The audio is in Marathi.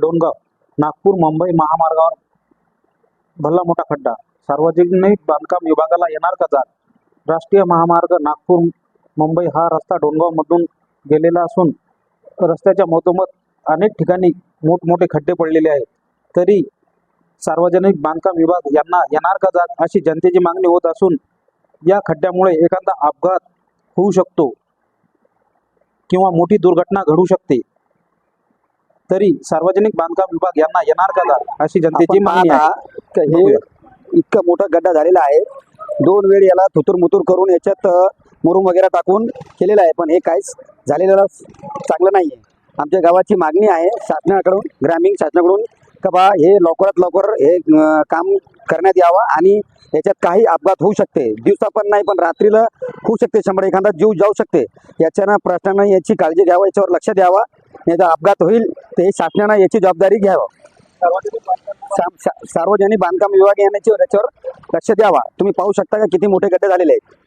डोणगाव नागपूर मुंबई महामार्गावर भल्ला मोठा खड्डा. सार्वजनिक बांधकाम विभागाला येणार का जात राष्ट्रीय महामार्ग नागपूर मुंबई हा रस्ता डोणगावमधून गेलेला असून रस्त्याच्या मधोमध अनेक ठिकाणी मोठमोठे खड्डे पडलेले आहेत. तरी सार्वजनिक बांधकाम विभाग यांना येणार का जात अशी जनतेची मागणी होत असून या खड्ड्यामुळे एखादा अपघात होऊ शकतो किंवा मोठी दुर्घटना घडू शकते. तरी सार्वजनिक बांधकाम विभाग यांना येणार का अशी जनतेची मागणी आहे. का हे इतका मोठा गड्डा झालेला आहे. दोन वेळ याला थुतूर मुतूर करून याच्यात मुरुम वगैरे टाकून केलेलं आहे. पण हे काहीच झालेलं चांगलं नाही आहे आमच्या गावाची मागणी आहे शासनाकडून ग्रामीण शासनाकडून का बा हे लवकरात लवकर हे काम करण्यात यावं आणि याच्यात काही अपघात होऊ शकते. दिवसा पण नाही पण रात्रीला होऊ शकते. शंभर एखादा जीव जाऊ शकते. याच्यानं प्रशासनानं याची काळजी घ्यावं याच्यावर लक्ष द्यावं. याचा अपघात होईल ते शासनानं याची जबाबदारी घ्यावं सार्वजनिक बांधकाम विभाग यांची याच्यावर लक्ष द्यावा तुम्ही पाहू शकता का किती मोठे गड्डे झालेले आहेत